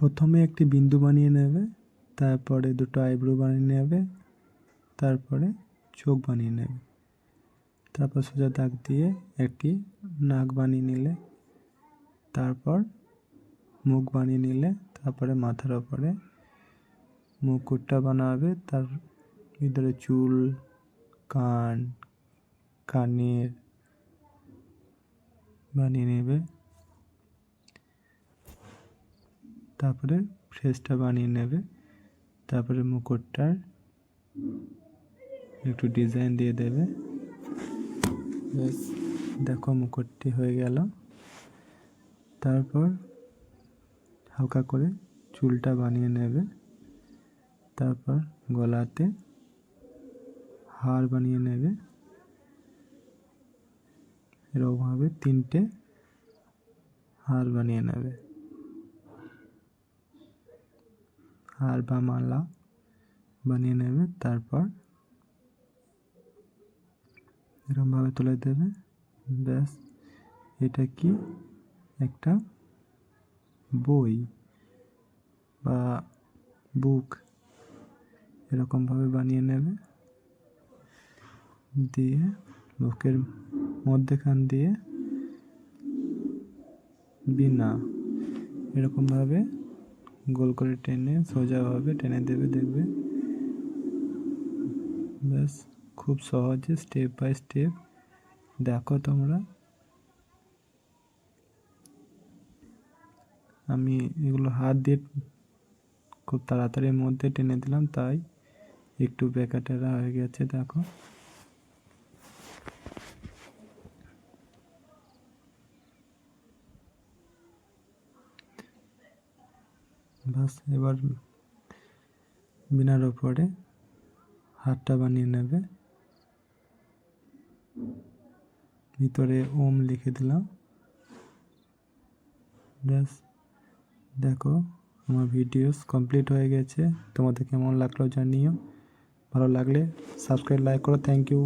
প্রথমে একটি বিন্দু বানিয়ে নেবে, তারপরে দুটো আইব্রো বানিয়ে নেবে, তারপরে চোখ বানিয়ে নেবে। তারপর সোজা দাগ দিয়ে একটি নাক বানিয়ে নিলে, তারপর মুখ বানিয়ে নিলে, তারপরে মাথার ওপরে মুকুটটা বানাবে, তার ভিতরে চুল, কান, কানের বানিয়ে নেবে। তারপরে ফ্রেসটা বানিয়ে নেবে। তারপরে মুকুটটার একটু ডিজাইন দিয়ে দেবে। দেখো মুকুটটি হয়ে গেল। তারপর হালকা করে চুলটা বানিয়ে নেবে। তারপর গলাতে হার বানিয়ে নেবে। এরকমভাবে তিনটে হার বানিয়ে নেবে। হার বা মালা বানিয়ে নেবে, তারপর এরকমভাবে তুলে দেবে। ব্যাস, এটা কি একটা বই বা বুক? এরকমভাবে বানিয়ে নেবে। দিয়ে বুকের মধ্যেখান দিয়ে বিনা, এরকমভাবে গোল করে টেনে সোজাভাবে টেনে দেবে, দেখবে। ব্যাস, খুব সহজে স্টেপ বাই স্টেপ দেখো তোমরা। আমি এগুলো হাত দিয়ে খুব তাড়াতাড়ির মধ্যে টেনে দিলাম, তাই একটু বেকাটেরা হয়ে গেছে, দেখো। বাস, এবার বিনার ওপরে হাতটা বানিয়ে নেবে। ভিতরে ওম লিখে দিলাম। ব্যাস, দেখো আমার ভিডিওস কমপ্লিট হয়ে গেছে। তোমাদের কেমন লাগল জানিও। ভালো লাগলে সাবস্ক্রাইব, লাইক করো। Thank you